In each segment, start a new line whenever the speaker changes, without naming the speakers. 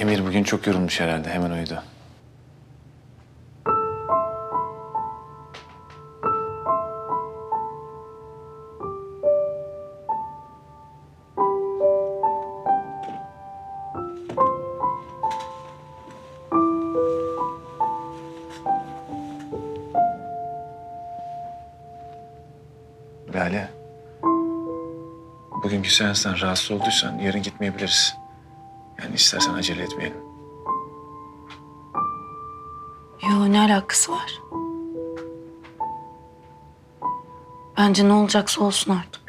Bugün çok yorulmuş herhalde. Hemen uyudu. Lale. Bugünkü seanstan rahatsız olduysan yarın gitmeyebiliriz. Yani istersen acele etmeyelim.
Yo ne alakası var? Bence ne olacaksa olsun artık.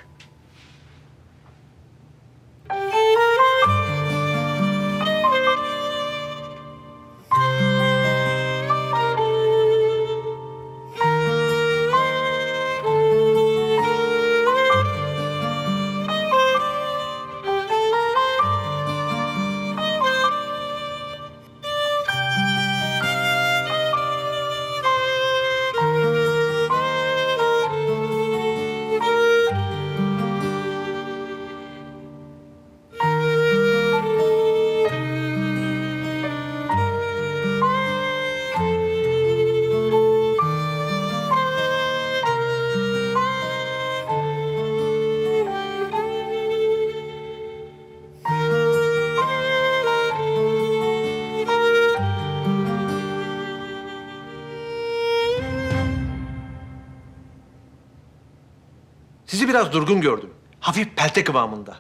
Sizi biraz durgun gördüm. Hafif pelte kıvamında.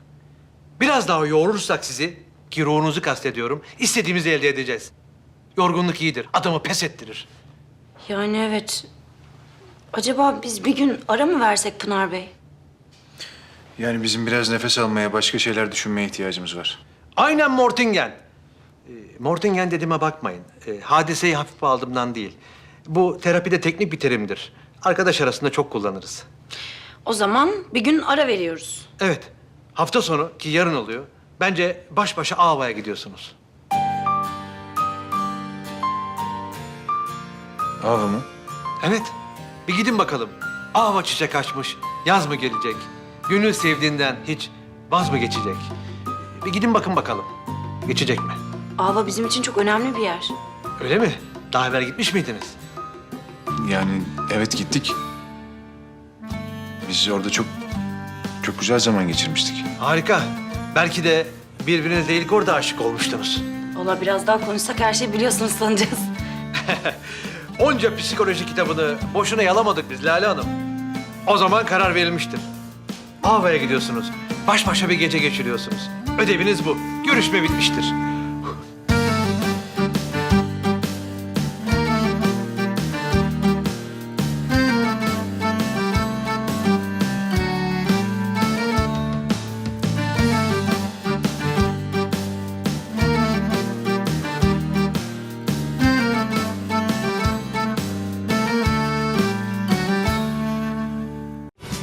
Biraz daha yoğurursak sizi, ki ruhunuzu kastediyorum, istediğimizi elde edeceğiz. Yorgunluk iyidir, adamı pes ettirir.
Yani evet. Acaba biz bir gün ara mı versek Pınar Bey?
Yani bizim biraz nefes almaya, başka şeyler düşünmeye ihtiyacımız var.
Aynen Mortingen. Ee, Mortingen dediğime bakmayın. Ee, hadiseyi hafife aldığımdan değil. Bu terapide teknik bir terimdir. Arkadaş arasında çok kullanırız.
O zaman bir gün ara veriyoruz.
Evet, hafta sonu ki yarın oluyor. Bence baş başa Ava'ya gidiyorsunuz.
Av mı?
Evet. Bir gidin bakalım. Ava çiçek açmış. Yaz mı gelecek? Gönül sevdiğinden hiç vaz mı geçecek? Bir gidin bakın bakalım. Geçecek mi?
Ava bizim için çok önemli bir yer.
Öyle mi? Daha evvel gitmiş miydiniz?
Yani evet gittik. Biz orada çok çok güzel zaman geçirmiştik.
Harika. Belki de birbirinize ilk orada aşık olmuştunuz.
Valla biraz daha konuşsak her şeyi biliyorsunuz sanacağız.
Onca psikoloji kitabını boşuna yalamadık biz Lale Hanım. O zaman karar verilmiştir. Ava'ya gidiyorsunuz. Baş başa bir gece geçiriyorsunuz. Ödeviniz bu. Görüşme bitmiştir.